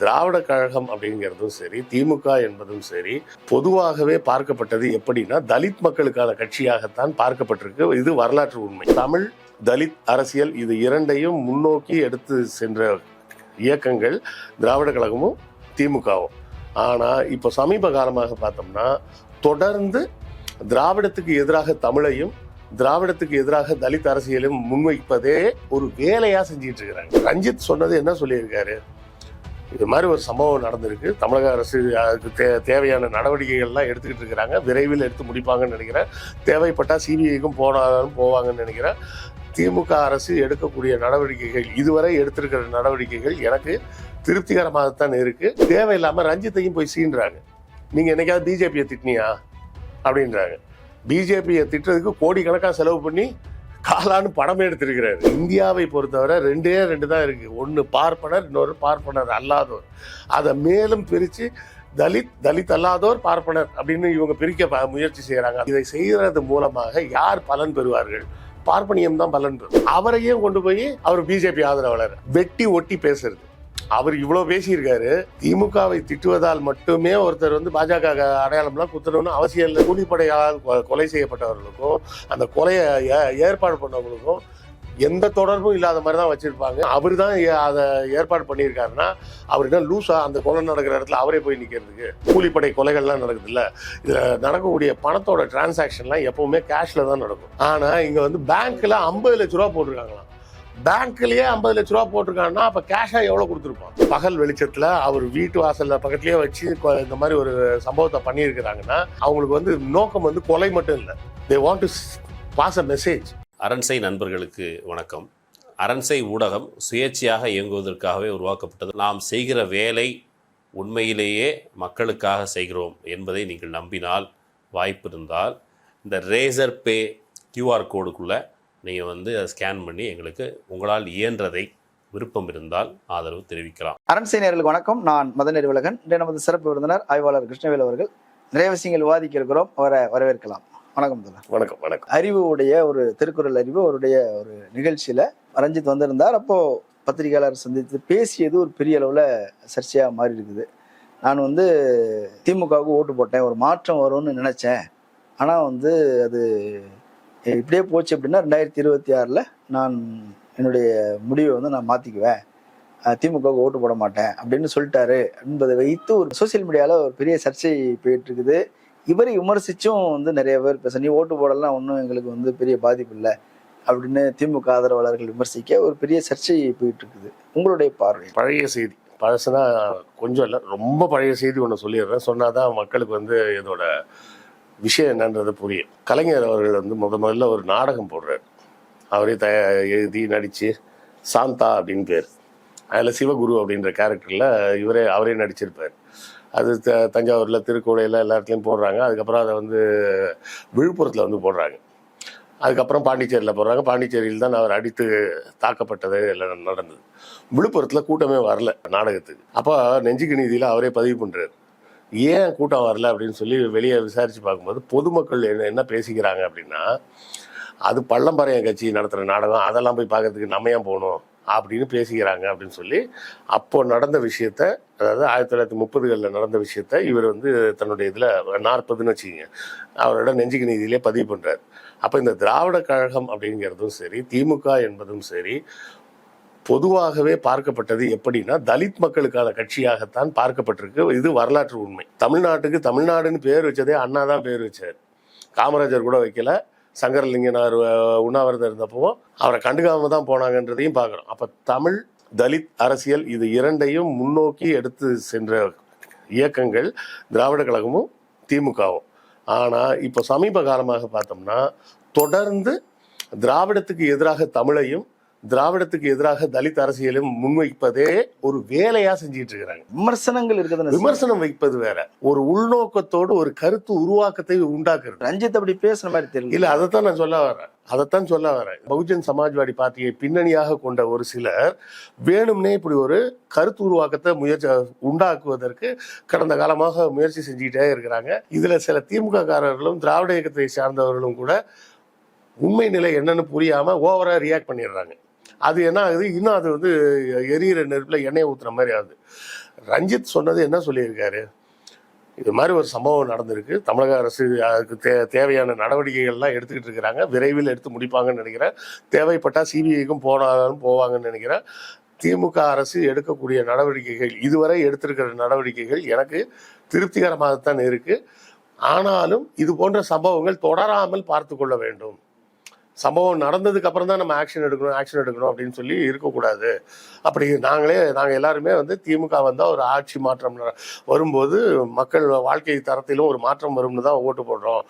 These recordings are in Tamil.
திராவிட கழகம் அப்படிங்கிறதும் சரி திமுக என்பதும் சரி பொதுவாகவே பார்க்கப்பட்டது எப்படின்னா தலித் மக்களுக்கான கட்சியாகத்தான் பார்க்கப்பட்டிருக்கு. இது வரலாற்று உண்மை. தமிழ் தலித் அரசியல் இது இரண்டையும் முன்னோக்கி எடுத்து சென்ற இயக்கங்கள் திராவிட கழகமும் திமுகவும். ஆனால் இப்போ சமீப காலமாக பார்த்தோம்னா தொடர்ந்து திராவிடத்துக்கு எதிராக தமிழையும் திராவிடத்துக்கு எதிராக தலித் அரசியலும் முன்வைப்பதே ஒரு வேலையாக செஞ்சிட்டு இருக்கிறாங்க. ரஞ்சித் சொன்னது என்ன சொல்லியிருக்காரு? இது மாதிரி ஒரு சம்பவம் நடந்திருக்கு. தமிழக அரசு அதுக்கு தே தேவையான நடவடிக்கைகள்லாம் எடுத்துக்கிட்டு இருக்கிறாங்க. விரைவில் எடுத்து முடிப்பாங்கன்னு நினைக்கிறேன். தேவைப்பட்டால் சிபிஐக்கும் போனாலும் போவாங்கன்னு நினைக்கிறேன். திமுக அரசு எடுக்கக்கூடிய நடவடிக்கைகள் இதுவரை எடுத்திருக்கிற நடவடிக்கைகள் எனக்கு திருப்திகரமாகத்தான் இருக்குது தேவையில்லாமல் ரஞ்சித்தையும் போய் சீன்றாங்க. நீங்கள் என்னைக்காவது பிஜேபியை திட்டினியா? அப்படின்றாங்க. பிஜேபியை திட்டுறதுக்கு கோடிக்கணக்காக செலவு பண்ணி காலான்னு படம் எடுத்திருக்கிறாரு. இந்தியாவை பொறுத்தவரை ரெண்டே ரெண்டு தான் இருக்கு. ஒன்று பார்ப்பனர் இன்னொரு பார்ப்பனர் அல்லாதோர். அதை மேலும் பிரித்து தலித் தலித் அல்லாதோர் பார்ப்பனர் அப்படின்னு இவங்க பிரிக்க ப- முயற்சி செய்கிறாங்க இதை செய்கிறது மூலமாக யார் பலன் பெறுவார்கள்? பார்ப்பனியம் தான் பலன் பெறும். அவரையே கொண்டு போய் அவர் பிஜேபி ஆதரவாளர். வெட்டி ஒட்டி பேசுறது. அவர் இவ்வளவு பேசியிருக்காரு. திமுகவை திட்டுவதால் மட்டுமே ஒருத்தர் வந்து பாஜக அடையாளம்லாம் குத்தணும்னு அவசியம் இல்லை. கூலிப்படையால் கொ- கொலை செய்யப்பட்டவர்களுக்கும் அந்த கொலையை ஏ- ஏற்பாடு பண்ணவங்களுக்கும் எந்த தொடர்பும் இல்லாத மாதிரி தான் வச்சிருப்பாங்க. அவர் தான் அதை ஏற்பாடு பண்ணியிருக்காருன்னா அவர் என்ன லூசா அந்த கொலை நடக்கிற இடத்துல அவரே போய் நிற்கிறதுக்கு கூலிப்படை கொலைகள்லாம் நடக்குது இதில் நடக்கக்கூடிய பணத்தோட டிரான்சாக்ஷன்லாம் எப்பவுமே கேஷில் தான் நடக்கும். ஆனால் இங்கே வந்து பேங்க்கில் ஐம்பது லட்ச ரூபா போட்டிருக்காங்களாம். பேங்க்லயே ஐம்பது லட்ச ரூபா போட்டிருக்காங்கன்னா அப்ப கேஷா எவ்வளவு கொடுத்துருப்பான்? பகல் வெளிச்சத்துல அவர் வீட்டு வாசல்ல பக்கத்துலயே வச்சு இந்த மாதிரி ஒரு சம்பவத்தை பண்ணியிருக்கிறாங்கன்னா அவங்களுக்கு வந்து நோக்கம் வந்து கொலை மட்டும் இல்லை. They want to pass a message Aransei நண்பர்களுக்கு வணக்கம். அரண்சை ஊடகம் சுயேட்சையாக இயங்குவதற்காகவே உருவாக்கப்பட்டது. நாம் செய்கிற வேலை உண்மையிலேயே மக்களுக்காக செய்கிறோம் என்பதை நீங்கள் நம்பினால் வாய்ப்பு இருந்தால் இந்த ரேசர் பே கியூஆர் கோடுக்குள்ளே நீங்கள் வந்து அதை ஸ்கேன் பண்ணி எங்களுக்கு உங்களால் இயன்றதை விருப்பம் இருந்தால் ஆதரவு தெரிவிக்கலாம். அரண்சை நேயர்களுக்கு வணக்கம். நான் மதன் அறிவழகன் நமது சிறப்பு விருந்தினர் ஆய்வாளர் கிருஷ்ணவேல் அவர்கள். நிறைய விஷயங்கள் விவாதிக்க இருக்கிறோம் அவரை வரவேற்கலாம். வணக்கம் வணக்கம் வணக்கம். அறிவு உடைய ஒரு திருக்குறள் அறிவு அவருடைய ஒரு நிகழ்ச்சியில ரஞ்சித் வந்திருந்தார். அப்போ பத்திரிகையாளர் சந்தித்து பேசியது ஒரு பெரிய அளவுல சர்ச்சையா மாறி இருக்குது நான் வந்து திமுகவுக்கு ஓட்டு போட்டேன். ஒரு மாற்றம் வரும்னு நினைச்சேன். ஆனா வந்து அது இப்படியே போச்சு அப்படின்னா ரெண்டாயிரத்தி இருபத்தி ஆறில் நான் என்னுடைய முடிவை வந்து நான் மாற்றிக்குவேன் திமுகவுக்கு ஓட்டு போட மாட்டேன் அப்படின்னு சொல்லிட்டாரு என்பதை வைத்து ஒரு சோசியல் மீடியாவில் ஒரு பெரிய சர்ச்சை போயிட்டு இருக்குது இவரை விமர்சிச்சும் வந்து நிறைய பேர் பேச நீ ஓட்டு போடலாம் ஒன்றும் எங்களுக்கு வந்து பெரிய பாதிப்பு இல்லை அப்படின்னு திமுக ஆதரவாளர்கள் விமர்சிக்க ஒரு பெரிய சர்ச்சை போயிட்டு இருக்குது உங்களுடைய பார்வை? பழைய செய்தி. பழசுனா கொஞ்சம் இல்லை ரொம்ப பழைய செய்தி ஒன்று சொல்லிடுறேன். சொன்னாதான் மக்களுக்கு வந்து இதோட விஷயம் என்னன்றது புரியும். கலைஞர் அவர்கள் வந்து முத முதல்ல ஒரு நாடகம் போடுறார். அவரே த எழுதி நடித்து சாந்தா அப்படின்னு பேர். அதில் சிவகுரு அப்படின்ற கேரக்டரில் இவரே அவரே நடிச்சிருப்பார். அது த தஞ்சாவூரில் திருக்கோளையில் எல்லா இடத்துலையும் போடுறாங்க. அதுக்கப்புறம் அதை வந்து விழுப்புரத்தில் வந்து போடுறாங்க. அதுக்கப்புறம் பாண்டிச்சேரியில் போடுறாங்க. பாண்டிச்சேரியில் தான் அவர் அடித்து தாக்கப்பட்டது எல்லாம் நடந்தது. விழுப்புரத்தில் கூட்டமே வரல நாடகத்துக்கு. அப்போ நெஞ்சுக்கு நீதியில் அவரே பதிவு பண்ணுறாரு ஏன் கூட்டம் வரல அப்படின்னு சொல்லி வெளியே விசாரித்து பார்க்கும்போது பொதுமக்கள் என்ன என்ன பேசிக்கிறாங்க அப்படின்னா அது பள்ளம்பரையன் கட்சி நடத்துகிற நாடகம் அதெல்லாம் போய் பார்க்கறதுக்கு நம்ம ஏன் போகணும் அப்படின்னு பேசிக்கிறாங்க அப்படின்னு சொல்லி அப்போ நடந்த விஷயத்த அதாவது ஆயிரத்தி தொள்ளாயிரத்தி முப்பதுகளில் நடந்த விஷயத்த இவர் வந்து தன்னுடைய இதில் நாற்பதுன்னு வச்சுக்கோங்க அவரோட நெஞ்சுக்கு நீதியிலே பதிவு பண்ணுறாரு அப்போ இந்த திராவிட கழகம் அப்படிங்கிறதும் சரி திமுக என்பதும் சரி பொதுவாகவே பார்க்கப்பட்டது எப்படின்னா தலித் மக்களுக்கான கட்சியாகத்தான் பார்க்கப்பட்டிருக்கு. இது வரலாற்று உண்மை. தமிழ்நாட்டுக்கு தமிழ்நாடுன்னு பேர் வச்சதே அண்ணா தான் பேர் வச்சார். காமராஜர் கூட வைக்கல. சங்கரலிங்கனார் உண்ணாவிரதம் இருந்தப்போ அவரை கண்டுக்காம தான் போனாங்கன்றதையும் பார்க்குறோம். அப்போ தமிழ் தலித் அரசியல் இது இரண்டையும் முன்னோக்கி எடுத்து சென்ற இயக்கங்கள் திராவிட கழகமும் திமுகவும். ஆனால் இப்போ சமீப காலமாக பார்த்தோம்னா தொடர்ந்து திராவிடத்துக்கு எதிராக தமிழையும் திராவிடத்துக்கு எதிராக தலித் அரசியலும் முன்வைப்பதே ஒரு வேலையா செஞ்சிட்டு இருக்கிறாங்க. விமர்சனங்கள் இருக்குதுன்னு விமர்சனம் வைப்பது வேற. ஒரு உள்நோக்கத்தோடு ஒரு கருத்து உருவாக்கத்தை உண்டாக்குறது. ரஞ்சித் அப்படி பேசுன மாதிரி தெரியல இல்ல அதைத்தான் நான் சொல்ல வரேன். அதைத்தான் சொல்ல வரேன். பகுஜன் சமாஜ்வாடி பார்ட்டியை பின்னணியாக கொண்ட ஒரு சிலர் வேணும்னே இப்படி ஒரு கருத்து உருவாக்கத்தை முயற்சி உண்டாக்குவதற்கு கடந்த காலமாக முயற்சி செஞ்சுக்கிட்டே இருக்கிறாங்க. இதுல சில திமுக காரர்களும் திராவிட இயக்கத்தை சார்ந்தவர்களும் கூட உண்மை நிலை என்னன்னு புரியாம ஓவரா ரியாக்ட் பண்ணிடுறாங்க. அது என்ன ஆகுது? இன்னும் அது வந்து எரியிற நெருப்பில் எண்ணெய் ஊத்துற மாதிரி ஆகுது. ரஞ்சித் சொன்னது என்ன சொல்லியிருக்காரு? இது மாதிரி ஒரு சம்பவம் நடந்திருக்கு. தமிழக அரசு அதுக்கு தே தேவையான நடவடிக்கைகள்லாம் எடுத்துக்கிட்டு இருக்கிறாங்க. விரைவில் எடுத்து முடிப்பாங்கன்னு நினைக்கிறேன். தேவைப்பட்டால் சிபிஐக்கும் போனாலும் போவாங்கன்னு நினைக்கிறேன். திமுக அரசு எடுக்கக்கூடிய நடவடிக்கைகள் இதுவரை எடுத்திருக்கிற நடவடிக்கைகள் எனக்கு திருப்திகரமாகத்தான் இருக்குது ஆனாலும் இது போன்ற சம்பவங்கள் தொடராமல் பார்த்து கொள்ள வேண்டும். சம்பவம் நடந்ததுக்கு அப்புறம் தான் நம்ம ஆக்ஷன் எடுக்கணும் ஆக்ஷன் எடுக்கணும் அப்படின்னு சொல்லி இருக்கக்கூடாது. அப்படி நாங்களே நாங்கள் எல்லாருமே வந்து திமுக வந்தால் ஒரு ஆட்சி மாற்றம் ந- வரும்போது மக்கள் வாழ்க்கை தரத்திலும் ஒரு மாற்றம் வரும்னு தான் ஓட்டு போடுறோம்.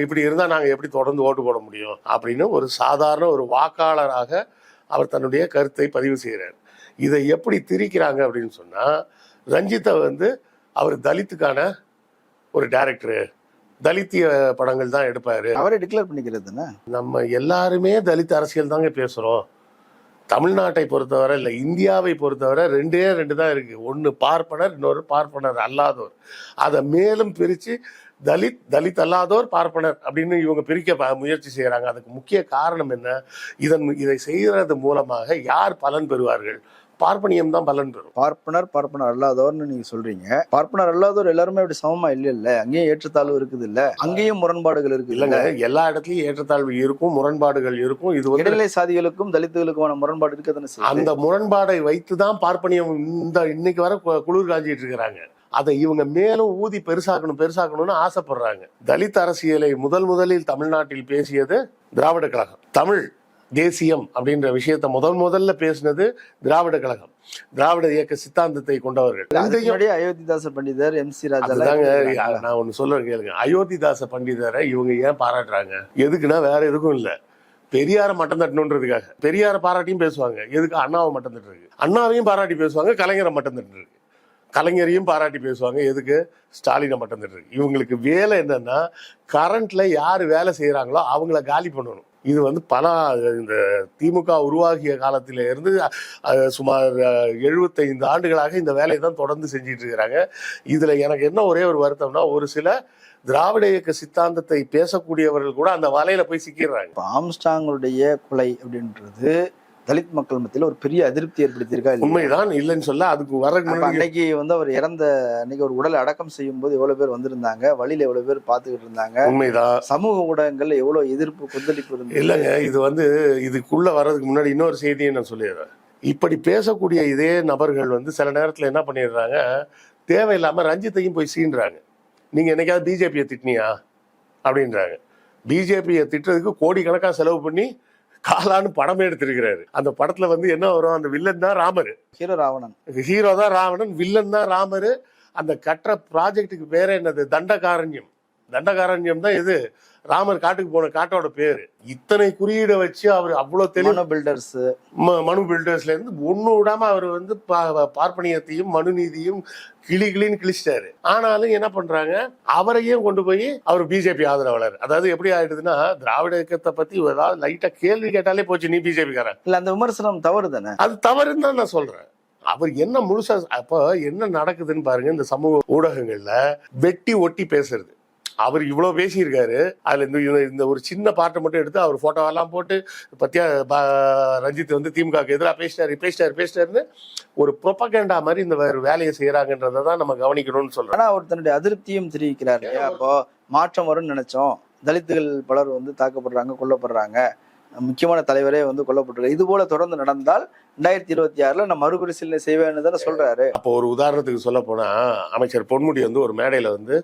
இப்படி இருந்தால் நாங்கள் எப்படி தொடர்ந்து ஓட்டு போட முடியும்? அப்படின்னு ஒரு சாதாரண ஒரு வாக்காளராக அவர் தன்னுடைய கருத்தை பதிவு செய்கிறார் இதை எப்படி திரிக்கிறாங்க அப்படின்னு சொன்னால் ரஞ்சித்தை வந்து அவர் தலித்துக்கான ஒரு டைரக்டரு தலித்திய படங்கள் தான் எடுப்பாரு. அவரே டிக்ளேர் பண்ணிக்கிறது தானே நம்ம எல்லாருமே தலித் அரசியல் தாங்க பேசுறோம். தமிழ்நாட்டை பொறுத்தவரை இல்லை இந்தியாவை பொறுத்தவரை ரெண்டே ரெண்டு தான் இருக்கு. ஒன்று பார்ப்பனர் இன்னொரு பார்ப்பனர் அல்லாதோர். அதை மேலும் பிரித்து தலித் தலித் அல்லாதோர் பார்ப்பனர் அப்படின்னு இவங்க பிரிக்க முயற்சி செய்கிறாங்க அதுக்கு முக்கிய காரணம் என்ன? இதன் இதை செய்கிறது மூலமாக யார் பலன் பெறுவார்கள்? பார்ப்பனியம் தான் பலன் பெறும் பார்ப்பனர் பார்ப்பனர் அல்லாதோர்னு நீங்க சொல்றீங்க. பார்ப்பனர் அல்லாதோர் எல்லாருமே அப்படி சமமா இல்ல இல்ல அங்கேயும் ஏற்றத்தாழ்வு இருக்குது இல்ல அங்கேயும் முரண்பாடுகள் இருக்கு இல்லைங்க எல்லா இடத்துலயும் ஏற்றத்தாழ்வு இருக்கும் முரண்பாடுகள் இருக்கும். இது இடைநிலை சாதிகளுக்கும் தலித்துகளுக்குமான முரண்பாடு இருக்க தானே செய்யுது. அந்த முரண்பாடை வைத்து தான் பார்ப்பனியம் இந்த இன்னைக்கு வர குளிர் காஞ்சிட்டு இருக்கிறாங்க. அதை இவங்க மேலும் ஊதி பெருசாக்கணும் பெருசாக்கணும்னு ஆசைப்படுறாங்க. தலித் அரசியலை முதல் முதலில் தமிழ்நாட்டில் பேசியது திராவிட கழகம். தமிழ் தேசியம் அப்படின்ற விஷயத்தை முதல் முதல்ல பேசினது திராவிட கழகம். திராவிட இயக்க சித்தாந்தத்தை கொண்டவர்கள். அயோத்திதாச பண்டிதர் எம் சி ராஜா நான் ஒண்ணு சொல்றேன் கேளுங்க. அயோத்திதாச பண்டிதரை இவங்க ஏன் பாராட்டுறாங்க? எதுக்குன்னா வேற எதுக்கும் இல்ல. பெரியார மட்டம் தட்டணுன்றதுக்காக. பெரியார பாராட்டியும் பேசுவாங்க. எதுக்கு அண்ணாவை மட்டம் தட்டுருக்கு அண்ணாவையும் பாராட்டி பேசுவாங்க கலைஞரை மட்டம் தட்டுருக்கு கலைஞரையும் பாராட்டி பேசுவாங்க எதுக்கு? ஸ்டாலினை மட்டம் தட்டுருக்கு இவங்களுக்கு வேலை என்னன்னா கரண்ட்ல யார் வேலை செய்யறாங்களோ அவங்கள காலி பண்ணணும். இது வந்து பல இந்த திமுக உருவாகிய காலத்தில இருந்து சுமார் எழுபத்தைந்து ஆண்டுகளாக இந்த வேலையை தான் தொடர்ந்து செஞ்சிட்டு இருக்கிறாங்க இதுல எனக்கு என்ன ஒரே ஒரு வருத்தம்னா ஒரு சில திராவிட இயக்க சித்தாந்தத்தை பேசக்கூடியவர்கள் கூட அந்த வலையில போய் சிக்கிடுறாங்க. ஆம்ஸ்டாங்களுடைய கொலை அப்படின்றது தலித் மக்கள் மத்தியில ஒரு பெரிய அதிருப்தி ஏற்படுத்தியிருக்கா? உண்மைதான் இல்லைன்னு சொல்ல அதுக்கு வர அன்னைக்கு வந்து அவர் இறந்த அன்னைக்கு ஒரு உடலை அடக்கம் செய்யும் போது எவ்வளவு பேர் வந்திருந்தாங்க வழியில எவ்வளவு பேர் பார்த்துக்கிட்டு இருந்தாங்க உண்மைதான். சமூக ஊடகங்கள்ல எவ்வளவு எதிர்ப்பு கொந்தளிப்பு இருந்தது? இல்லைங்க இது வந்து இதுக்குள்ள வர்றதுக்கு முன்னாடி இன்னொரு செய்தியை நான் சொல்லிடுறேன். இப்படி பேசக்கூடிய இதே நபர்கள் வந்து சில நேரத்துல என்ன பண்ணிடுறாங்க தேவையில்லாம ரஞ்சித்தையும் போய் சீன்றாங்க. நீங்க என்னைக்காவது பிஜேபியை திட்டினியா? அப்படின்றாங்க. பிஜேபியை திட்டுறதுக்கு கோடிக்கணக்காக செலவு பண்ணி காலான்னு படமே எடுத்திருக்கிறாரு. அந்த படத்துல வந்து என்ன வரும்? அந்த வில்லன் தான் ராமர். ஹீரோ ராவணன். ஹீரோ தான் ராவணன் வில்லன் தான் ராமர். அந்த கட்டுற ப்ராஜெக்ட்டுக்கு பேரே என்னது? தண்டகாரண்யம். தண்டகாரண்யம் தான் இது. ராமர் காட்டுக்கு போன காட்டோட பேரு. இத்தனை குறியீடை வச்சு அவர் அவ்வளவு தெளிவு மனோ பில்டர்ஸ் மனு பில்டர்ஸ்ல இருந்து ஒண்ணு விடாம அவர் வந்து பார்ப்பனியத்தையும் மனுநீதியும் கிளி கிளின்னு கிழிச்சிட்டாரு. ஆனாலும் என்ன பண்றாங்க? அவரையும் கொண்டு போய் அவர் பிஜேபி ஆதரவாளர். அதாவது எப்படி ஆயிடுதுன்னா திராவிட இயக்கத்தை பத்தி ஏதாவது லைட்டா கேள்வி கேட்டாலே போச்சு நீ பிஜேபி காரன். இல்ல அந்த விமர்சனம் தவறு தானே? அது தவறுன்னு தான் நான் சொல்றேன். அவர் என்ன முழுசா அப்போ என்ன நடக்குதுன்னு பாருங்க இந்த சமூக ஊடகங்கள்ல வெட்டி ஒட்டி பேசுறது. அவர் இவ்வளவு பேசியிருக்காரு. அதுல இந்த இந்த- ஒரு சின்ன பாட்டை மட்டும் எடுத்து அவர் போட்டோவெல்லாம் போட்டு பத்தியா ரஞ்சித் வந்து திமுகவுக்கு எதிராக பேசிட்டாரு பேசிட்டாரு பேசிட்டாருன்னு ஒரு ப்ரொபகேண்டா மாதிரி இந்த வேலையை செய்யறாங்கன்றதை தான் நம்ம கவனிக்கணும்னு சொல்றேன் ஆனா அவர் தன்னுடைய அதிருப்தியும் தெரிவிக்கிறார் இல்லையா? அப்போ மாற்றம் வரும்னு நினைச்சோம். தலித்துகள் பலர் வந்து தாக்கப்படுறாங்க கொல்லப்படுறாங்க. முக்கியமான தலைவரே வந்து கொல்லப்பட்டுள்ள இது போல தொடர்ந்து நடந்தால் ரெண்டாயிரத்தி இருபத்தி ஆறுல நான் மறுபரிசீலனை செய்வேன்னு தானே சொல்றாரு. அப்போ ஒரு உதாரணத்துக்கு சொல்ல போனா அமைச்சர் பொன்முடி வந்து ஒரு மேடையில வந்து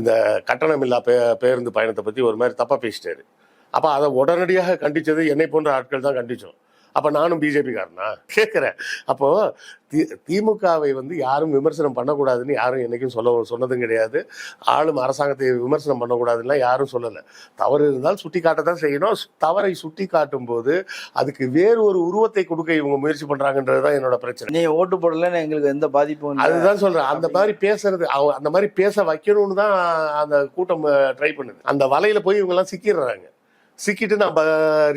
இந்த கட்டணமில்லா பே பேருந்து பயணத்தை பத்தி ஒரு மாதிரி தப்பா பேசிட்டாரு. அப்ப அதை உடனடியாக கண்டிச்சது என்னை போன்ற ஆட்கள் தான் கண்டிச்சோம். அப்ப நானும் பிஜேபி காரனா கேட்கிறேன் அப்போ தி- திமுகவை வந்து யாரும் விமர்சனம் பண்ணக்கூடாதுன்னு யாரும் என்னைக்கும் சொல்ல சொன்னதும் கிடையாது. ஆளும் அரசாங்கத்தை விமர்சனம் பண்ணக்கூடாதுன்னா யாரும் சொல்லலை. தவறு இருந்தால் சுட்டி காட்டத்தான் செய்யணும். தவறை சுட்டி காட்டும் போது அதுக்கு வேறு ஒரு உருவத்தை கொடுக்க இவங்க முயற்சி பண்றாங்கன்றதுதான் என்னோட பிரச்சனை. நீ ஓட்டு போடலன்னு எங்களுக்கு எந்த பாதிப்பும் அதுதான் சொல்றேன். அந்த மாதிரி பேசுறது அவ- அந்த மாதிரி பேச வைக்கணும்னு தான் அந்த கூட்டம் ட்ரை பண்ணுது. அந்த வலையில போய் இவங்க எல்லாம் சிக்கிடுறாங்க. சிக்கிட்டு நம்ம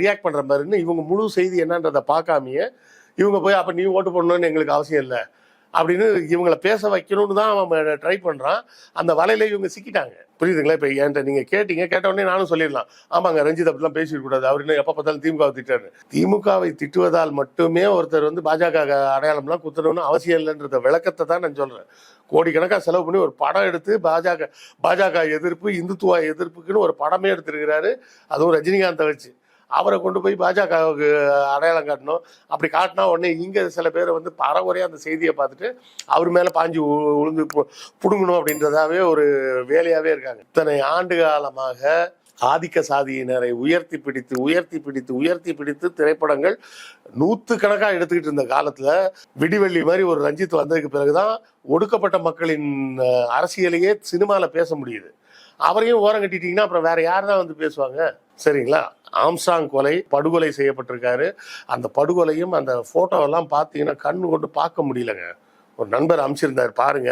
ரியாக்ட் பண்ற மாதிரின்னு இவங்க முழு செய்தி என்னன்றதை பார்க்காமையே இவங்க போய் அப்ப நீ ஓட்டு போடணும்னு எங்களுக்கு அவசியம் இல்லை. அப்படின்னு இவங்களை பேச வைக்கணும்னு தான் அவன் ட்ரை பண்ணுறான் அந்த வலையில இவங்க சிக்கிட்டாங்க. புரியுதுங்களா? இப்போ என்கிட்ட நீங்கள் கேட்டீங்க கேட்ட உடனே நானும் சொல்லிடலாம். ஆமாங்க ரஞ்சித் அப்படிலாம் பேசிடக்கூடாது அவர் இன்னும் எப்போ பார்த்தாலும் திமுகவை திட்டாரு திமுகவை திட்டுவதால் மட்டுமே ஒருத்தர் வந்து பாஜக அடையாளம்லாம் குத்தணும்னு அவசியம் இல்லைன்றத விளக்கத்தை தான் நான் சொல்கிறேன் கோடிக்கணக்காக செலவு பண்ணி ஒரு படம் எடுத்து பாஜக பாஜக எதிர்ப்பு இந்துத்துவ எதிர்ப்புக்குன்னு ஒரு படமே எடுத்திருக்கிறாரு. அதுவும் ரஜினிகாந்தை வச்சு அவரை கொண்டு போய் பாஜகவுக்கு அடையாளம் காட்டணும். அப்படி காட்டினா உடனே இங்கே சில பேர் வந்து பரவரையாக அந்த செய்தியை பார்த்துட்டு அவர் மேலே பாஞ்சு உளுந்து பிடுங்கணும் புடுங்கணும் அப்படின்றதாவே ஒரு வேலையாகவே இருக்காங்க. இத்தனை ஆண்டு காலமாக ஆதிக்க சாதியினரை உயர்த்தி பிடித்து உயர்த்தி பிடித்து உயர்த்தி பிடித்து திரைப்படங்கள் நூத்து கணக்காக எடுத்துக்கிட்டு இருந்த காலத்துல விடிவெள்ளி மாதிரி ஒரு ரஞ்சித் வந்ததுக்கு பிறகுதான் ஒடுக்கப்பட்ட மக்களின் அரசியலையே சினிமாவில் பேச முடியுது. அவரையும் ஓரம் கட்டிட்டீங்கன்னா அப்புறம் வேற யார் தான் வந்து பேசுவாங்க? சரிங்களா? ஆம்சாங் கொலை படுகொலை செய்யப்பட்டிருக்காரு. அந்த படுகொலையும் அந்த ஃபோட்டோவெல்லாம் பார்த்தீங்கன்னா கண்ணு கொண்டு பார்க்க முடியலங்க. ஒரு நண்பர் அனுப்பிச்சிருந்தார் பாருங்க.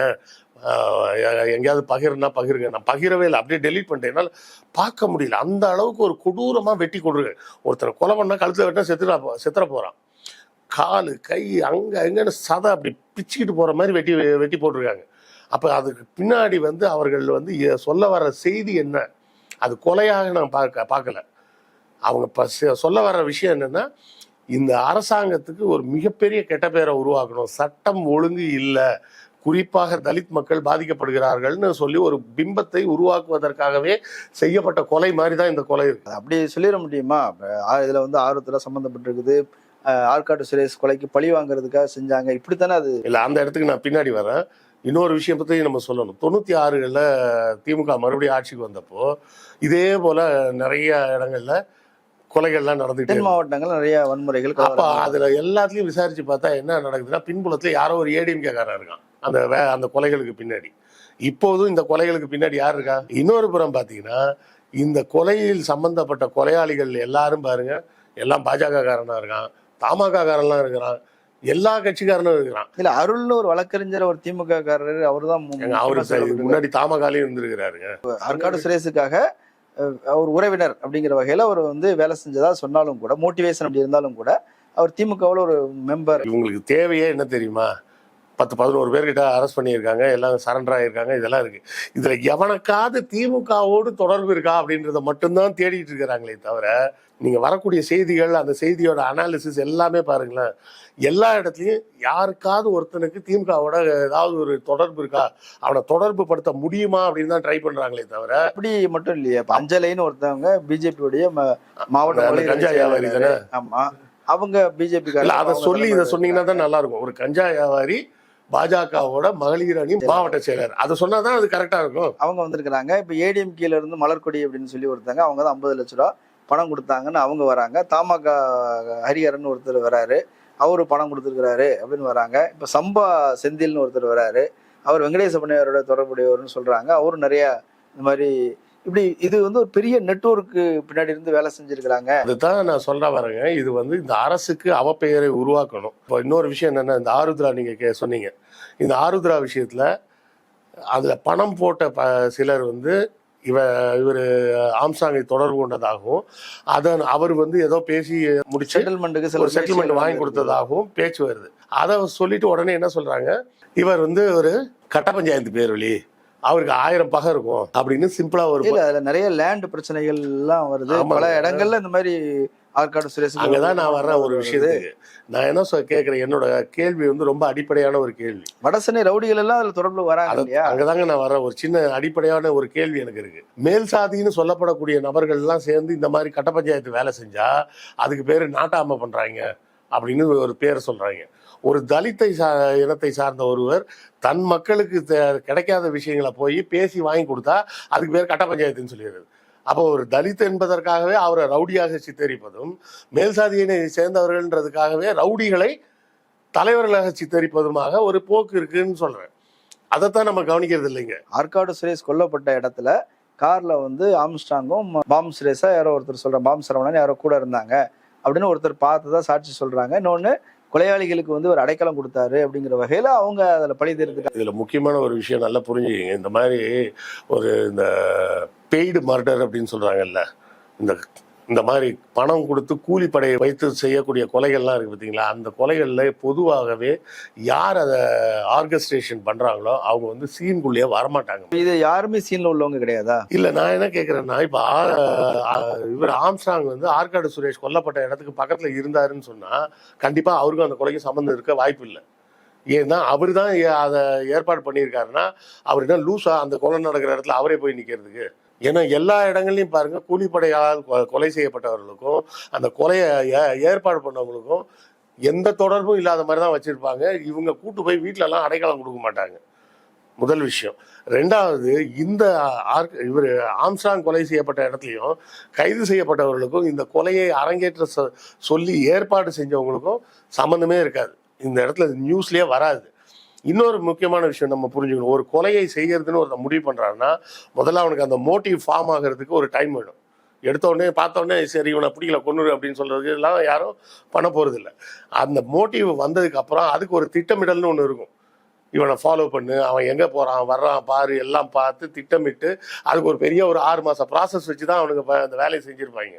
எங்கேயாவது பகிர்னா பகிருங்க. நான் பகிரவே இல்லை. அப்படியே டெலீட் பண்ணிட்டேன். என்னால் பார்க்க முடியல. அந்த அளவுக்கு ஒரு கொடூரமாக வெட்டி கொடுங்க ஒருத்தரை கொலை பண்ணால் கழுத்தில் வெட்டினா செத்துறா செத்துற போகிறான் காலு கை அங்கே எங்கன்னு சதை அப்படி பிச்சுக்கிட்டு போகிற மாதிரி வெட்டி வெட்டி போட்டிருக்காங்க. அப்போ அதுக்கு பின்னாடி வந்து அவர்கள் வந்து சொல்ல வர செய்தி என்ன? அது கொலையாக நான் பார்க்க பார்க்கல. அவங்க ப- சொல்ல வர விஷயம் என்னன்னா இந்த அரசாங்கத்துக்கு ஒரு மிகப்பெரிய கெட்ட பேரை உருவாக்கணும். சட்டம் ஒழுங்கு இல்லை. குறிப்பாக தலித் மக்கள் பாதிக்கப்படுகிறார்கள்னு சொல்லி ஒரு பிம்பத்தை உருவாக்குவதற்காகவே செய்யப்பட்ட கொலை மாதிரி தான் இந்த கொலை இருக்கு. அது அப்படி சொல்லிட முடியுமா? இதுல வந்து ஆர்வத்துல சம்மந்தப்பட்டிருக்குது ஆஹ் ஆற்காடு சுரேஷ் கொலைக்கு பழி வாங்குறதுக்காக செஞ்சாங்க. இப்படித்தானே அது? இல்லை அந்த இடத்துக்கு நான் பின்னாடி வரேன். இன்னொரு விஷயம் பற்றி நம்ம சொல்லணும். தொண்ணூற்றி ஆறுகளில் திமுக மறுபடியும் ஆட்சிக்கு வந்தப்போ இதே போல நிறைய இடங்கள்ல கொலைகள்லாம் நடந்துகிட்டே தென். மாவட்டங்கள் நிறைய வன்முறைகள் அப்ப. அதுல எல்லாத்துலயும் விசாரிச்சு பார்த்தா என்ன நடக்குதுன்னா பின்புலத்துல யாரோ ஒரு ஏடிஎம்கே காரன் இருக்கான் அந்த வே- அந்த கொலைகளுக்கு பின்னாடி இப்போதும் இந்த கொலைகளுக்கு பின்னாடி யார் இருக்கா இன்னொரு புறம் பாத்தீங்கன்னா இந்த கொலையில் சம்பந்தப்பட்ட கொலையாளிகள் எல்லாரும் பாருங்க எல்லாம் பாஜக காரனா இருக்கான் தமாக காரன்லாம் இருக்கிறான் எல்லா கட்சிக்காரனும் இருக்கிறான் இல்ல அருள்னு ஒரு வழக்கறிஞர் ஒரு திமுக காரர் அவரு முக்கியமா சொல்லப்பட்டிருக்காரு. முன்னாடி தாமகாலையும் இருந்திருக்கிறாருங்க ஆற்காடு சுரேஷுக்காக அவர் உறவினர் அப்படிங்கிற வகையில் அவர் வந்து வேலை செஞ்சதா சொன்னாலும் கூட மோட்டிவேஷன் அப்படி இருந்தாலும் கூட அவர் திமுகவில் ஒரு மெம்பர் இவங்களுக்கு தேவையே என்ன தெரியுமா? பத்து பதினோரு பேர்கிட்ட அரெஸ்ட் பண்ணியிருக்காங்க எல்லாம் சரண்டர் ஆகியிருக்காங்க இதெல்லாம் இருக்கு. இதில் எவனுக்காவது திமுகவோடு தொடர்பு இருக்கா அப்படின்றத மட்டும்தான் தேடிட்டு இருக்கிறாங்களே தவிர நீங்க வரக்கூடிய செய்திகள் அந்த செய்தியோட அனாலிசிஸ் எல்லாமே பாருங்களேன். எல்லா இடத்துலயும் யாருக்காவது ஒருத்தனுக்கு திமுகவோட ஏதாவது ஒரு தொடர்பு இருக்கா? அவனை தொடர்பு படுத்த முடியுமா அப்படின்னு தான் ட்ரை பண்றாங்களே தவிர அப்படி மட்டும் இல்லையே. இப்ப அஞ்சலைன்னு ஒருத்தவங்க பிஜேபியுடைய மாவட்ட கஞ்சா வியாபாரி. தானே? ஆமா. அவங்க பிஜேபி அதை சொல்லி இதை சொன்னீங்கன்னா தான் நல்லா இருக்கும் ஒரு கஞ்சா வியாபாரி பாஜகவோட மகளிர் அணி மாவட்ட செயலர். அதை சொன்னாதான் அது கரெக்டா இருக்கும். அவங்க வந்திருக்கிறாங்க. இப்ப ஏடிஎம் கீழ இருந்து மலர்கொடி அப்படின்னு சொல்லி ஒருத்தங்க அவங்க தான் ஐம்பது லட்ச ரூபா. பணம் கொடுத்தாங்கன்னு அவங்க வராங்க. தமாக ஹரிஹரன் ஒருத்தர் வராரு. அவரு பணம் கொடுத்துருக்கிறாரு அப்படின்னு வராங்க. இப்போ சம்பா செந்தில்னு ஒருத்தர் வராரு. அவர் வெங்கடேச பண்ணையாரோட தொடர்புடையவர்னு சொல்றாங்க. அவரும் நிறைய இந்த மாதிரி இப்படி இது வந்து ஒரு பெரிய நெட்வொர்க்கு பின்னாடி இருந்து வேலை செஞ்சிருக்கிறாங்க. அதுதான் நான் சொல்ல வரேங்க இது வந்து இந்த அரசுக்கு அவப்பெயரை உருவாக்கணும். இப்போ இன்னொரு விஷயம் என்னன்னா இந்த ஆருத்ரா நீங்க கே- சொன்னீங்க. இந்த ஆருத்ரா விஷயத்துல அதுல பணம் போட்ட ப சிலர் வந்து இவ இவர் ஆம்சாங்கை தொடர்பு கொண்டதாகவும் அதன் அவர் வந்து ஏதோ பேசி முடிச்சு செட்டில்மெண்ட்டுக்கு சில ஒரு செட்டில்மெண்ட் வாங்கி கொடுத்ததாகவும் பேச்சு வருது. அதை சொல்லிட்டு உடனே என்ன சொல்றாங்க? இவர் வந்து ஒரு கட்ட பஞ்சாயத்து பேரொழி. அவருக்கு ஆயிரம் பகை இருக்கும் அப்படின்னு சிம்பிளா ஒரு நிறைய லேண்ட் பிரச்சனைகள் எல்லாம் வருது. பல இடங்கள்ல இந்த மாதிரி ஆற்காடு சுரேஷ் அங்கதான் நான் வர்றேன் ஒரு விஷயத்துக்கு. நான் என்ன சொ கேட்கிறேன் என்னோட கேள்வி வந்து ரொம்ப அடிப்படையான ஒரு கேள்வி. வடசென்னை ரவுடிகள் எல்லாம் அதுல தொடர்புல வராங்க இல்லையா? அங்கதாங்க நான் வர்றேன். ஒரு சின்ன அடிப்படையான ஒரு கேள்வி எனக்கு இருக்கு. மேல் சாதின்னு சொல்லப்படக்கூடிய நபர்கள் எல்லாம் சேர்ந்து இந்த மாதிரி கட்ட பஞ்சாயத்து வேலை செஞ்சா அதுக்கு பேரு நாட்டாம பண்றாங்க அப்படின்னு ஒரு பேர் சொல்றாங்க. ஒரு தலித்தை சா இனத்தை சார்ந்த ஒருவர் தன் மக்களுக்கு கிடைக்காத விஷயங்களை போய் பேசி வாங்கி கொடுத்தா அதுக்கு பேர் கட்ட பஞ்சாயத்துன்னு சொல்லிடுறது. அப்போ ஒரு தலித் என்பதற்காகவே அவரை ரவுடியாக சித்தரிப்பதும் மேல் சாதியினை சேர்ந்தவர்கள்ன்றதுக்காகவே ரவுடிகளை தலைவர்களாக சித்தரிப்பதுமாக ஒரு போக்கு இருக்குன்னு சொல்றேன். அதைத்தான் நம்ம கவனிக்கிறது இல்லைங்க. ஆற்காடு சுரேஷ் கொல்லப்பட்ட இடத்துல கார்ல வந்து ஆம்ஸ்டாங்கும் பாம் சுரேஷா யாரோ ஒருத்தர் சொல்ற பாம் சரவணன் யாரோ கூட இருந்தாங்க அப்படின்னு ஒருத்தர் பார்த்ததா சாட்சி சொல்றாங்க. இன்னொன்னு கொலையாளிகளுக்கு வந்து ஒரு அடைக்கலம் கொடுத்தாரு அப்படிங்கிற வகையில அவங்க அதுல பழி தீர்த்துட்டாங்க இதுல முக்கியமான ஒரு விஷயம் நல்லா புரிஞ்சுக்கங்க. இந்த மாதிரி ஒரு இந்த பெய்டு மர்டர் அப்படின்னு சொல்றாங்கல்ல. இந்த இந்த மாதிரி பணம் கொடுத்து கூலிப்படையை வைத்து செய்யக்கூடிய கொலைகள்லாம் இருக்கு பார்த்தீங்களா அந்த கொலைகளில் பொதுவாகவே யார் அதை ஆர்கஸ்ட்ரேஷன் பண்றாங்களோ அவங்க வந்து சீன்குள்ளேயே வரமாட்டாங்க. இது யாருமே சீன்ல உள்ளவங்க கிடையாதா? இல்ல நான் என்ன கேக்குறேன்னா இப்ப இவர் ஆம்ஸ்டாங் வந்து ஆற்காடு சுரேஷ் கொல்லப்பட்ட இடத்துக்கு பக்கத்துல இருந்தாருன்னு சொன்னா கண்டிப்பா அவருக்கும் அந்த கொலைக்கும் சம்மந்தம் இருக்க வாய்ப்பு இல்லை. ஏன்னா அவர் தான் அதை ஏற்பாடு பண்ணியிருக்காருன்னா அவர் என்ன லூசா அந்த கொலை நடக்கிற இடத்துல அவரே போய் நிக்கிறதுக்கு? ஏன்னா எல்லா இடங்கள்லையும் பாருங்க கூலிப்படையால் கொ- கொலை செய்யப்பட்டவர்களுக்கும் அந்த கொலையை ஏ- ஏற்பாடு பண்ணவங்களுக்கும் எந்த தொடர்பும் இல்லாத மாதிரி தான் வச்சிருப்பாங்க. இவங்க கூட்டு போய் வீட்டிலலாம் அடைக்கலம் கொடுக்க மாட்டாங்க. முதல் விஷயம். ரெண்டாவது இந்த ஆர்க் இவர் ஆம்ஸ்டாங் கொலை செய்யப்பட்ட இடத்துலையும் கைது செய்யப்பட்டவர்களுக்கும் இந்த கொலையை அரங்கேற்ற சொ- சொல்லி ஏற்பாடு செஞ்சவங்களுக்கும் சம்மந்தமே இருக்காது. இந்த இடத்துல நியூஸ்லேயே வராது. இன்னொரு முக்கியமான விஷயம் நம்ம புரிஞ்சுக்கணும். ஒரு கொலையை செய்யறதுன்னு ஒருத்தன் முடிவு பண்ணுறான்னா முதல்ல அவனுக்கு அந்த மோட்டிவ் ஃபார்ம் ஆகிறதுக்கு ஒரு டைம் வேணும். எடுத்தோடனே பார்த்தோடனே சரி இவனை பிடிக்கல கொண்டு அப்படின்னு சொல்றது எல்லாம் யாரும் பண்ண போறது அந்த மோட்டிவ் வந்ததுக்கு அப்புறம் அதுக்கு ஒரு திட்டமிடல்னு ஒன்று இருக்கும். இவனை ஃபாலோ பண்ணு அவன் எங்கே போகிறான் வர்றான் பாரு எல்லாம் பார்த்து திட்டமிட்டு அதுக்கு ஒரு பெரிய ஒரு ஆறு மாதம் ப்ராசஸ் வச்சு தான் அவனுக்கு அந்த வேலையை செஞ்சுருப்பாங்க.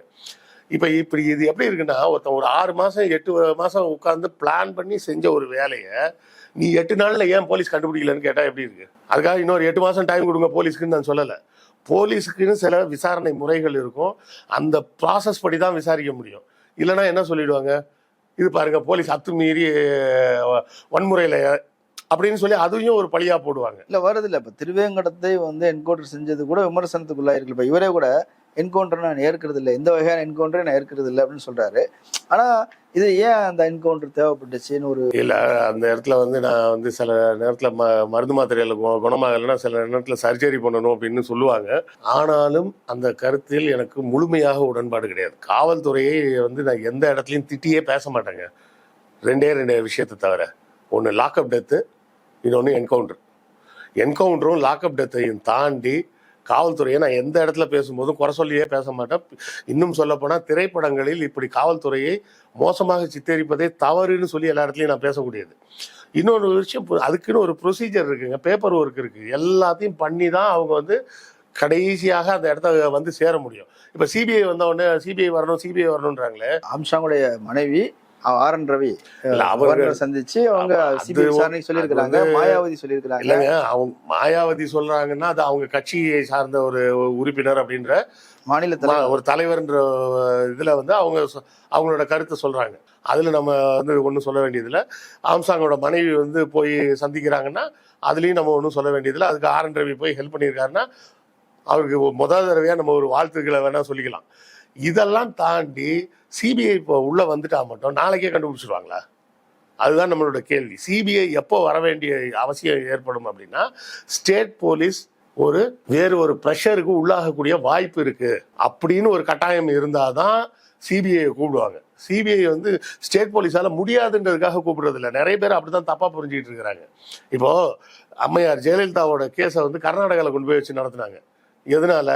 இப்போ இப்படி இது எப்படி இருக்குன்னா ஒருத்தன் ஒரு ஆறு மாதம் எட்டு மாதம் உட்காந்து பிளான் பண்ணி செஞ்ச ஒரு வேலையை நீ எட்டு நாளில் ஏன் போலீஸ் கண்டுபிடிக்கலன்னு கேட்டால் எப்படி இருக்கு? அதுக்காக இன்னொரு எட்டு மாதம் டைம் கொடுங்க போலீஸ்க்குன்னு நான் சொல்லலை. போலீஸுக்குன்னு சில விசாரணை முறைகள் இருக்கும். அந்த ப்ராசஸ் படி தான் விசாரிக்க முடியும். இல்லைன்னா என்ன சொல்லிடுவாங்க? இது பாருங்க போலீஸ் அத்துமீறி வன்முறையில் அப்படின்னு சொல்லி அதையும் ஒரு பழியா போடுவாங்க. இல்ல வருது இல்ல. இப்ப திருவேங்கடத்தை வந்து என்கவுண்டர் செஞ்சது கூட விமர்சனத்துக்குள்ளாயிருக்கு. இப்ப இவரே கூட என்கவுண்டர் நான் ஏற்கிறது இல்லை இந்த வகையான என்கவுண்டரை நான் ஏற்கிறது இல்லை அப்படின்னு சொல்றாரு. ஆனா இது ஏன் அந்த என்கவுண்டர் தேவைப்பட்டுச்சுன்னு ஒரு இல்ல அந்த இடத்துல வந்து நான் வந்து சில நேரத்துல ம மருந்து மாத்திரையில கு- குணமாகலைன்னா சில நேரத்துல சர்ஜரி பண்ணணும் அப்படின்னு சொல்லுவாங்க. ஆனாலும் அந்த கருத்தில் எனக்கு முழுமையாக உடன்பாடு கிடையாது. காவல்துறையை வந்து நான் எந்த இடத்துலையும் திட்டியே பேச மாட்டேங்க. ரெண்டே ரெண்டு விஷயத்தை தவிர. ஒன்று லாக்அப் டெத்து இன்னொன்று என்கவுண்டர் என்கவுண்டரும் லாக்அப் டெத்தையும் தாண்டி காவல்துறையை நான் எந்த இடத்துல பேசும்போதும் குறை சொல்லியே பேச மாட்டேன். இன்னும் சொல்லப்போனால் திரைப்படங்களில் இப்படி காவல்துறையை மோசமாக சித்தரிப்பதே தவறுன்னு சொல்லி எல்லா இடத்துலையும் நான் பேசக்கூடியது. இன்னொரு விஷயம் அதுக்குன்னு ஒரு ப்ரொசீஜர் இருக்குங்க. பேப்பர் ஒர்க் இருக்குது எல்லாத்தையும் பண்ணி தான் அவங்க வந்து கடைசியாக அந்த இடத்த வந்து சேர முடியும். இப்போ சிபிஐ வந்த உடனே சிபிஐ வரணும் சிபிஐ வரணுன்றாங்களே அம்சாங்களுடைய மனைவி ஆர் என் ரவி. அவங்க- சந்திச்சு அவங்க சிபிஐ சொல்லியிருக்கிறாங்க மாயாவதி சொல்லியிருக்கிறாங்க. இல்லைங்க அவங்க மாயாவதி சொல்றாங்கன்னா அது அவங்க கட்சியை சார்ந்த ஒரு உறுப்பினர் அப்படின்ற மாநில ஒரு தலைவர்ன்ற இதுல வந்து அவங்க அவங்களோட கருத்தை சொல்றாங்க. அதுல நம்ம வந்து ஒன்றும் சொல்ல வேண்டியதில்லை. ஆம்சாங்கோட மனைவி வந்து போய் சந்திக்கிறாங்கன்னா அதுலயும் நம்ம ஒன்றும் சொல்ல வேண்டியதில்லை. அதுக்கு ஆர் என் ரவி போய் ஹெல்ப் பண்ணியிருக்காருன்னா அவருக்கு முதல் தடவையா நம்ம ஒரு வாழ்த்துக்களை வேணா சொல்லிக்கலாம். இதெல்லாம் தாண்டி சிபிஐ இப்போ உள்ளே வந்துட்டா மட்டும் நாளைக்கே கண்டுபிடிச்சிருவாங்களா? அதுதான் நம்மளோட கேள்வி. சிபிஐ எப்போ வர வேண்டிய அவசியம் ஏற்படும் அப்படின்னா ஸ்டேட் போலீஸ் ஒரு வேறு ஒரு ப்ரெஷருக்கு உள்ளாகக்கூடிய வாய்ப்பு இருக்கு அப்படின்னு ஒரு கட்டாயம் இருந்தால் தான் சிபிஐயை கூப்பிடுவாங்க. சிபிஐ வந்து ஸ்டேட் போலீஸால முடியாதுன்றதுக்காக கூப்பிடுறது இல்லை நிறைய பேர் அப்படிதான் தப்பா புரிஞ்சுக்கிட்டு இருக்கிறாங்க. இப்போ அம்மையார் ஜெயலலிதாவோட கேஸை வந்து கர்நாடகாவில் கொண்டு போய் வச்சு நடத்துனாங்க. எதனால?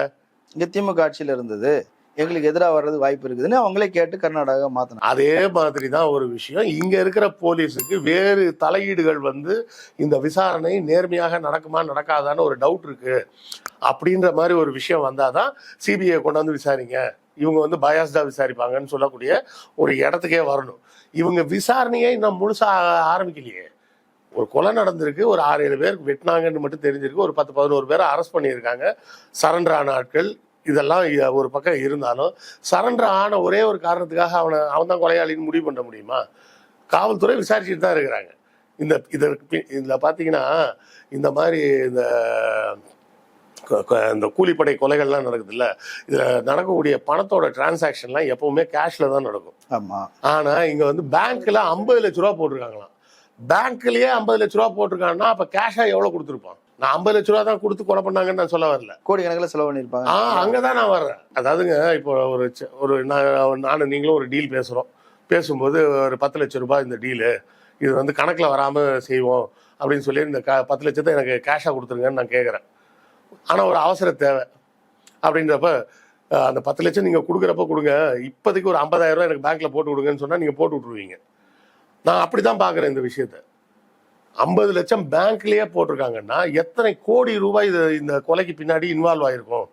இங்க திமுக ஆட்சியில் இருந்தது. எங்களுக்கு எதிராக வர்றது வாய்ப்பு இருக்குதுன்னு அவங்களே கேட்டு கர்நாடகா மாற்றணும் அதே மாதிரி தான் ஒரு விஷயம். இங்க இருக்கிற போலீஸுக்கு வேறு தலையீடுகள் வந்து இந்த விசாரணை நேர்மையாக நடக்குமா நடக்காதான்னு ஒரு டவுட் இருக்கு. அப்படின்ற மாதிரி ஒரு விஷயம் வந்தாதான் சிபிஐ கொண்டாந்து விசாரிங்க. இவங்க வந்து பயாஸ்டா விசாரிப்பாங்கன்னு சொல்லக்கூடிய ஒரு இடத்துக்கே வரணும். இவங்க விசாரணையே இன்னும் முழுசா ஆ- ஆரம்பிக்கலையே. ஒரு கொலை நடந்திருக்கு ஒரு ஆறு ஏழு பேர் வெட்டினாங்கன்னு மட்டும் தெரிஞ்சிருக்கு ஒரு பத்து பதினோரு பேரை அரெஸ்ட் பண்ணியிருக்காங்க. சரண்டரான ஆட்கள் இதெல்லாம் ஒரு பக்கம் இருந்தாலும் சரண்டர் ஆன ஒரே ஒரு காரணத்துக்காக அவனை அவன் தான் கொலையாளின்னு முடிவு பண்ண முடியுமா? காவல்துறை விசாரிச்சுட்டு தான் இருக்கிறாங்க. இந்த இதற்கு இதுல பார்த்தீங்கன்னா இந்த மாதிரி இந்த இந்த கூலிப்படை கொலைகள்லாம் நடக்குதுல்ல இதுல நடக்கக்கூடிய பணத்தோட டிரான்சாக்ஷன்லாம் எப்பவுமே கேஷ்ல தான் நடக்கும். ஆமா. ஆனா இங்க வந்து பேங்க்ல ஐம்பது லட்ச ரூபா போட்டிருக்காங்களாம். பேங்க்லயே ஐம்பது லட்ச ரூபா போட்டிருக்காங்கன்னா அப்ப கேஷா எவ்வளவு கொடுத்துருப்பான்? நான் ஐம்பது லட்ச ரூபா தான் கொடுத்து கொலை பண்ணாங்கன்னு நான் சொல்ல வரல. கோடி கணக்கில் செலவு பண்ணியிருப்பாங்க. ஆ அங்கதான் நான் வர்றேன். அதாவதுங்க இப்போ ஒரு ஒரு நான் நானும் நீங்களும் ஒரு டீல் பேசுறோம். பேசும்போது ஒரு பத்து லட்ச ரூபாய் இந்த டீலு இது வந்து கணக்குல வராம செய்வோம் அப்படின்னு சொல்லி இந்த க பத்து லட்சத்தை எனக்கு கேஷா கொடுத்துருங்கன்னு நான் கேட்குறேன் ஆனா ஒரு அவசர தேவை. அப்படின்றப்ப அந்த பத்து லட்சம் நீங்க கொடுக்குறப்ப கொடுங்க. இப்போதைக்கு ஒரு ஐம்பதாயிரம் ரூபாய் எனக்கு பேங்க்ல போட்டு விடுங்கன்னு சொன்னா நீங்க போட்டு விட்டுருவீங்க. நான் அப்படிதான் பாக்குறேன் இந்த விஷயத்த. ஐம்பது லட்சம் பேங்க்லயே போட்டிருக்காங்கன்னா எத்தனை கோடி ரூபாய் இது இந்த கொலைக்கு பின்னாடி இன்வால்வ் ஆயிருக்கும்?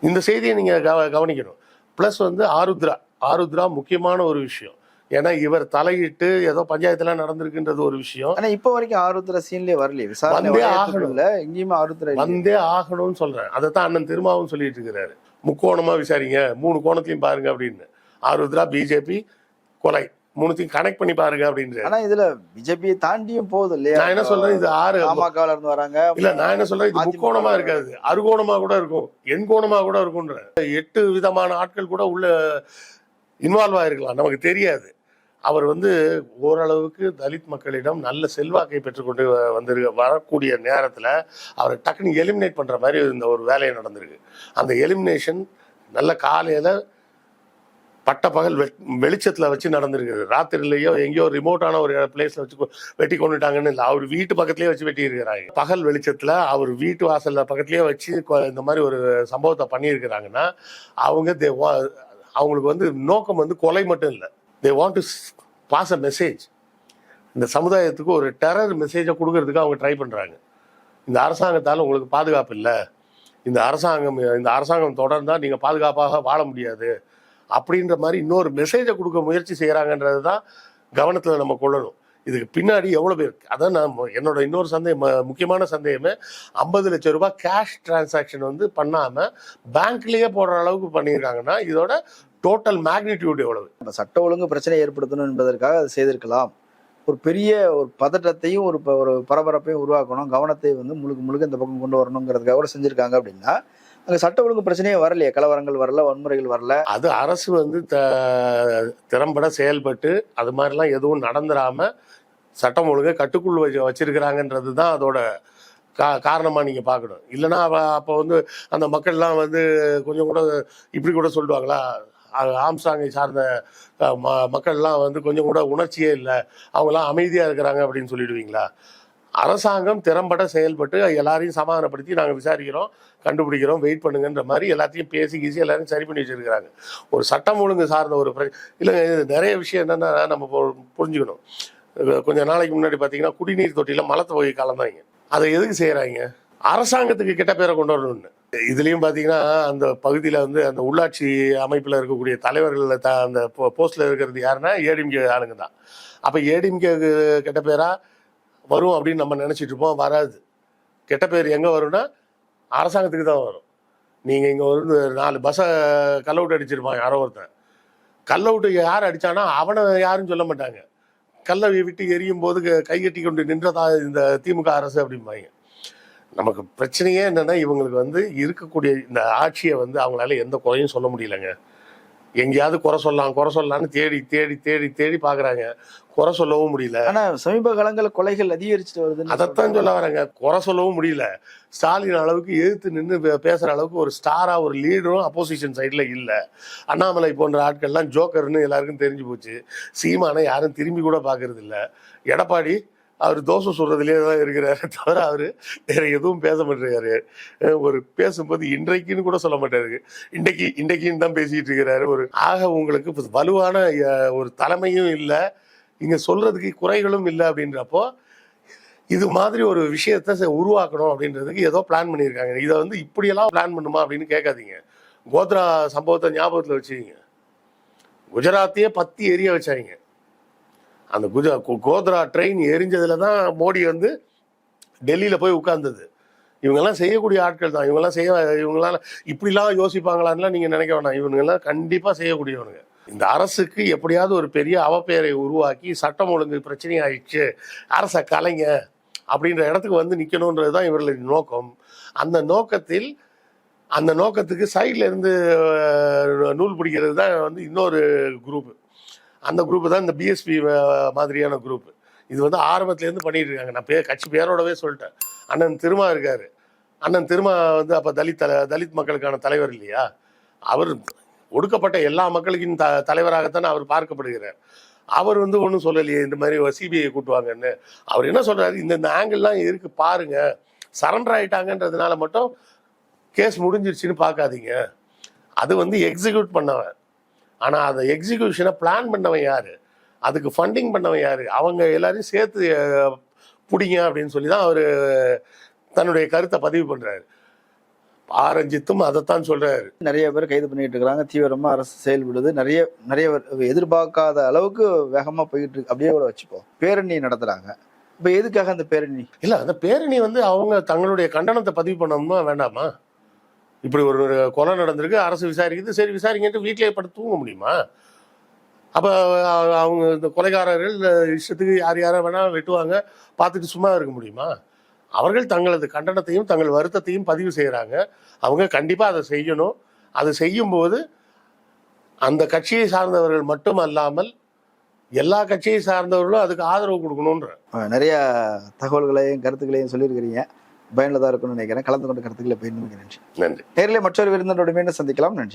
இந்த செய்தியை நீங்க கவ- கவனிக்கணும். ப்ளஸ் வந்து ஆருத்ரா. ஆருத்ரா முக்கியமான ஒரு விஷயம். ஏன்னா இவர் தலையிட்டு ஏதோ பஞ்சாயத்துல நடந்திருக்குன்றது ஒரு விஷயம். ஆனா இப்ப வரைக்கும் ஆருத்ரா சீன்லயே வரலையே. வந்தே வளையத்துக்குள்ள எங்கேயுமே ஆருத்ரா. வந்தே ஆகணும்னு சொல்றேன். அதைத்தான் அண்ணன் திருமாவும் சொல்லிட்டு இருக்கிறாரு முக்கோணமா விசாரிங்க. மூணு கோணத்தையும் பாருங்க அப்படின்னு. ஆருத்ரா பிஜேபி கொலை. மூணுத்தையும் கனெக்ட் பண்ணி பாருங்க அப்படின்றாரு. ஆனா இதுல பிஜேபியை தாண்டியும் போகுது இல்லையா? நான் என்ன சொல்றேன் இது ஆறு பாமகல இருந்து வராங்க. இல்ல நான் என்ன சொல்றேன் இது முக்கோணமா இருக்காது. அறுகோணமா கூட இருக்கும். எண்கோணமா கூட இருக்கும்ன்ற. எட்டு விதமான ஆட்கள் கூட உள்ள இன்வால்வ் ஆயிருக்கலாம். நமக்கு தெரியாது. அவர் வந்து ஓரளவுக்கு தலித் மக்களிடம் நல்ல செல்வாக்கை பெற்றுக்கொண்டு வந்திருக்க வரக்கூடிய நேரத்துல அவரை டக்குன்னு எலிமினேட் பண்ற மாதிரி இந்த ஒரு வேலையை நடந்திருக்கு. அந்த எலிமினேஷன் நல்ல காலையில பட்ட பகல் வெளிச்சத்தில் வச்சு நடந்திருக்குது. ராத்திரிலேயோ எங்கேயோ ரிமோட்டான ஒரு பிளேஸில் வச்சு கொ- வெட்டி கொண்டுட்டாங்கன்னு இல்லை. அவர் வீட்டு பக்கத்துலேயே வச்சு வெட்டியிருக்கிறாங்க பகல் வெளிச்சத்தில் அவர் வீட்டு வாசலில் பக்கத்துலேயே வச்சு கொ- இந்த மாதிரி ஒரு சம்பவத்தை பண்ணியிருக்கிறாங்கன்னா அவங்க தே அவங்களுக்கு வந்து நோக்கம் வந்து கொலை மட்டும் இல்லை. They want to pass a message இந்த சமுதாயத்துக்கு ஒரு டெரர் மெசேஜை கொடுக்கறதுக்கு அவங்க ட்ரை பண்ணுறாங்க இந்த அரசாங்கத்தால் உங்களுக்கு பாதுகாப்பு இல்லை. இந்த அரசாங்கம் இந்த அரசாங்கம் தொடர்ந்தால் நீங்கள் பாதுகாப்பாக வாழ முடியாது. அப்படின்ற மாதிரி இன்னொரு மெசேஜை கொடுக்க முயற்சி செய்கிறாங்கன்றது தான் கவனத்தில் நம்ம கொள்ளணும். இதுக்கு பின்னாடி எவ்வளோ பேர் அதான் நான் என்னோட இன்னொரு சந்தேகம் ம- முக்கியமான சந்தேகமே ஐம்பது லட்சம் ரூபாய் கேஷ் டிரான்சாக்ஷன் வந்து பண்ணாமல் பேங்க்லேயே போடுற அளவுக்கு பண்ணியிருக்காங்கன்னா இதோட டோட்டல் மேக்னிடியூட் எவ்வளவு? அந்த சட்ட ஒழுங்கு பிரச்சனை ஏற்படுத்தணும் என்பதற்காக அதை செய்திருக்கலாம். ஒரு பெரிய ஒரு பதட்டத்தையும் ஒரு ப- ஒரு பரபரப்பையும் உருவாக்கணும். கவனத்தை வந்து முழுக்க முழுக்க இந்த பக்கம் கொண்டு வரணுங்கிறதுக்காக கூட செஞ்சிருக்காங்க அப்படின்னா அங்க சட்ட ஒழுங்கு பிரச்சனையே வரலையே கலவரங்கள் வரல வன்முறைகள் வரல. அது அரசு வந்து த- திறம்பட செயல்பட்டு அது மாதிரிலாம் எதுவும் நடந்துடாம சட்டம் ஒழுங்கை கட்டுக்குள் வச்சு வச்சிருக்கிறாங்கன்றது தான் அதோட கா காரணமாக நீங்கள் பார்க்கணும். இல்லைன்னா அப்போ வந்து அந்த மக்கள்லாம் வந்து கொஞ்சம் கூட இப்படி கூட சொல்லுவாங்களா? ஆம்சாங்கை சார்ந்த ம மக்கள்லாம் வந்து கொஞ்சம் கூட உணர்ச்சியே இல்லை. அவங்களாம் அமைதியாக இருக்கிறாங்க அப்படின்னு சொல்லிடுவீங்களா? அரசாங்கம் திறம்பட செயல்பட்டு எல்லாரையும் சமாதானப்படுத்தி நாங்கள் விசாரிக்கிறோம் கண்டுபிடிக்கிறோம் வெயிட் பண்ணுங்கன்ற மாதிரி எல்லாத்தையும் பேசி கீசி எல்லாரும் சரி பண்ணி வச்சிருக்கிறாங்க. ஒரு சட்டம் ஒழுங்கு சார்ந்த ஒரு இல்லைங்க இது நிறைய விஷயம் என்னென்னா நம்ம பு- புரிஞ்சுக்கணும். கொஞ்சம் நாளைக்கு முன்னாடி பார்த்தீங்கன்னா குடிநீர் தொட்டியில் மலத்தை போய் கலந்தாங்க அதை எதுக்கு செய்கிறாங்க அரசாங்கத்துக்கு கெட்ட பேரை கொண்டு வரணும்னு. இதுலேயும் பார்த்தீங்கன்னா அந்த பகுதியில் வந்து அந்த உள்ளாட்சி அமைப்பில் இருக்கக்கூடிய தலைவர்கள் த அந்த போஸ்ட்டில் இருக்கிறது யாருன்னா ஏடிஎம்கே ஆளுங்க தான். அப்போ ஏடிஎம்கே கெட்ட பேராக வரும் அப்படின்னு நம்ம நினச்சிட்டு இருப்போம் வராது. கெட்ட பேர் எங்கே வரும்னா அரசாங்கத்துக்கு தான் வரும். நீங்கள் இங்கே வந்து நாலு பஸ்ஸை கல் அவுட் அடிச்சிருப்பான் யாரோ ஒருத்தன். கல் அவுட்டு யார் அடித்தானா அவனை யாரும் சொல்ல மாட்டாங்க. கல்லை விட்டு எரியும் போது கை கைகட்டி கொண்டு நின்றதா இந்த திமுக அரசு அப்படிம்பாங்க. நமக்கு பிரச்சனையே என்னென்னா இவங்களுக்கு வந்து இருக்கக்கூடிய இந்த ஆட்சியை வந்து அவங்களால எந்த குறையும் சொல்ல முடியலங்க. எங்கேயாவது குறை சொல்லலாம் குறை சொல்லலாம்னு தேடி தேடி தேடி தேடி பார்க்குறாங்க குறை சொல்லவும் முடியல. ஆனா சமீப காலங்களில் கொலைகள் அதிகரிச்சுட்டு வருதுன்னு அதைத்தான் சொல்ல வரேங்க. குறை சொல்லவும் முடியல. ஸ்டாலின் அளவுக்கு எதிர்த்து நின்று பேசுற அளவுக்கு ஒரு ஸ்டாரா ஒரு லீடரும் அப்போசிஷன் சைடில் இல்லை. அண்ணாமலை போன்ற ஆட்கள்லாம் ஜோக்கர்னு எல்லாருக்கும் தெரிஞ்சு போச்சு. சீமானை யாரும் திரும்பி கூட பார்க்கறது இல்ல எடப்பாடி அவர் தோசை சுடுறதுலேயே தான் இருக்கிறாரு தவிர அவர் வேற எதுவும் பேச மாட்டேறாரு. ஒரு பேசும்போது இன்றைக்குன்னு கூட சொல்ல மாட்டாரு இன்றைக்கு இன்றைக்குன்னு தான் பேசிட்டு இருக்கிறாரு. ஒரு ஆக உங்களுக்கு வலுவான ஒரு தலைமையும் இல்லை. இங்க சொல்றதுக்கு குறைகளும் இல்லை அப்படின்றப்போ இது மாதிரி ஒரு விஷயத்த செ- உருவாக்கணும் அப்படின்றதுக்கு ஏதோ பிளான் பண்ணியிருக்காங்க. இதை வந்து இப்படியெல்லாம் பிளான் பண்ணுமா அப்படின்னு கேட்காதீங்க. கோத்ரா சம்பவத்தை ஞாபகத்தில் வச்சுக்கிங்க. குஜராத்தையே பத்தி எரிய வச்சாங்க. அந்த குஜா கோத்ரா ட்ரெயின் எரிஞ்சதுல தான் மோடி வந்து டெல்லியில் போய் உட்கார்ந்தது. இவங்கெல்லாம் செய்யக்கூடிய ஆட்கள் தான். இவங்கெல்லாம் செய்ய இவங்களாம் இப்படிலாம் யோசிப்பாங்களான்லாம் நீங்கள் நினைக்க வேணாம். இவங்கெல்லாம் கண்டிப்பாக செய்யக்கூடியவனுங்க. இந்த அரசுக்கு எப்படியாவது ஒரு பெரிய அவப்பெயரை உருவாக்கி சட்டம் ஒழுங்கு பிரச்சனை ஆயிடுச்சு. அரசை கலைங்க அப்படின்ற இடத்துக்கு வந்து நிற்கணுன்றது தான் இவர்களின் நோக்கம். அந்த நோக்கத்தில் அந்த நோக்கத்துக்கு சைடில் இருந்து நூல் பிடிக்கிறது தான் வந்து இன்னொரு குரூப்பு அந்த குரூப் தான் இந்த பிஎஸ்பி மாதிரியான குரூப் இது வந்து ஆரம்பத்துலேருந்து பண்ணிட்டு இருக்காங்க. நான் பேர் கட்சி பேரோடவே சொல்லிட்டேன். அண்ணன் திருமா இருக்கார். அண்ணன் திருமா வந்து அப்போ தலித் தல தலித் மக்களுக்கான தலைவர் இல்லையா? அவர் ஒடுக்கப்பட்ட எல்லா மக்களுக்கும் த தலைவராகத்தானே அவர் பார்க்கப்படுகிறார். அவர் வந்து ஒன்றும் சொல்லலையே இந்த மாதிரி சிபிஐ கூட்டுவாங்கன்னு. அவர் என்ன சொல்கிறாரு இந்த இந்த ஆங்கிள்லாம் இருக்கு பாருங்க. சரண்டர் ஆயிட்டாங்கன்றதுனால மட்டும் கேஸ் முடிஞ்சிருச்சுன்னு பார்க்காதீங்க. அது வந்து எக்ஸிக்யூட் பண்ணவன். ஆனால் அந்த எக்ஸிக்யூஷனை பிளான் பண்ணவன் யாரு? அதுக்கு ஃபண்டிங் பண்ணவன் யாரு? அவங்க எல்லாரையும் சேர்த்து பிடிங்க அப்படின்னு சொல்லி தான் அவர் தன்னுடைய கருத்தை பதிவு பண்றாரு. ஆரஞ்சித்தும் அதைத்தான் சொல்றாரு. நிறைய பேர் கைது பண்ணிட்டு இருக்காங்க. தீவிரமா அரசு செயல்படுது. நிறைய நிறைய பேர் எதிர்பார்க்காத அளவுக்கு வேகமா போயிட்டு இருக்கு. அப்படியே கூட வச்சுப்போம் பேரணி நடத்துறாங்க. இப்ப எதுக்காக அந்த பேரணி? இல்ல அந்த பேரணி வந்து அவங்க தங்களுடைய கண்டனத்தை பதிவு பண்ணணுமா வேண்டாமா? இப்படி ஒரு ஒரு கொலை நடந்திருக்கு அரசு விசாரிக்குது சரி விசாரிக்கிட்டு வீட்டிலேயே படுத்து தூங்க முடியுமா? அப்போ அவங்க இந்த கொலைகாரர்கள் இஷ்டத்துக்கு யார் யாரை வேணால் வெட்டுவாங்க பார்த்துட்டு சும்மா இருக்க முடியுமா? அவர்கள் தங்களது கண்டனத்தையும் தங்கள் வருத்தத்தையும் பதிவு செய்கிறாங்க அவங்க கண்டிப்பாக அதை செய்யணும். அதை செய்யும்போது அந்த கட்சியை சார்ந்தவர்கள் மட்டும் அல்லாமல் எல்லா கட்சியை சார்ந்தவர்களும் அதுக்கு ஆதரவு கொடுக்கணுன்ற நிறைய தகவல்களையும் கருத்துக்களையும் சொல்லியிருக்கிறீங்க. பயனுள்ளதா இருக்கும்னு நினைக்கிறேன். கலந்து கொண்ட கருத்துக்களை பயன்படுத்தி நன்றி. நன்றி. நேரிலே மற்றொரு விருந்தினரோடு மீண்டும் சந்திக்கலாம். நன்றி.